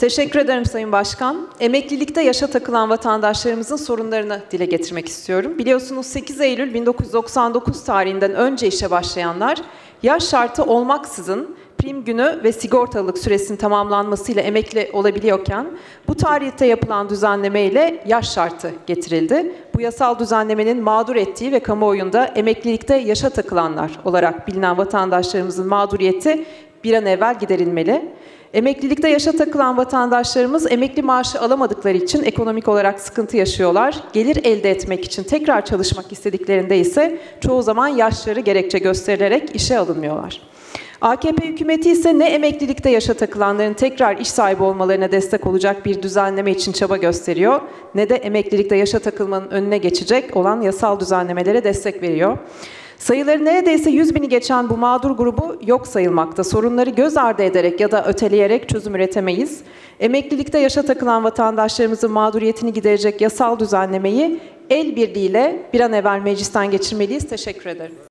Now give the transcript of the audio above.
Teşekkür ederim Sayın Başkan. Emeklilikte yaşa takılan vatandaşlarımızın sorunlarını dile getirmek istiyorum. Biliyorsunuz 8 Eylül 1999 tarihinden önce işe başlayanlar yaş şartı olmaksızın prim günü ve sigortalılık süresinin tamamlanmasıyla emekli olabiliyorken bu tarihte yapılan düzenleme ile yaş şartı getirildi. Bu yasal düzenlemenin mağdur ettiği ve kamuoyunda emeklilikte yaşa takılanlar olarak bilinen vatandaşlarımızın mağduriyeti bir an evvel giderilmeli. Emeklilikte yaşa takılan vatandaşlarımız emekli maaşı alamadıkları için ekonomik olarak sıkıntı yaşıyorlar. Gelir elde etmek için tekrar çalışmak istediklerinde ise çoğu zaman yaşları gerekçe gösterilerek işe alınmıyorlar. AKP hükümeti ise ne emeklilikte yaşa takılanların tekrar iş sahibi olmalarına destek olacak bir düzenleme için çaba gösteriyor ne de emeklilikte yaşa takılmanın önüne geçecek olan yasal düzenlemelere destek veriyor. Sayıları neredeyse 100 bini geçen bu mağdur grubu yok sayılmakta. Sorunları göz ardı ederek ya da öteleyerek çözüm üretemeyiz. Emeklilikte yaşa takılan vatandaşlarımızın mağduriyetini giderecek yasal düzenlemeyi el birliğiyle bir an evvel meclisten geçirmeliyiz. Teşekkür ederim.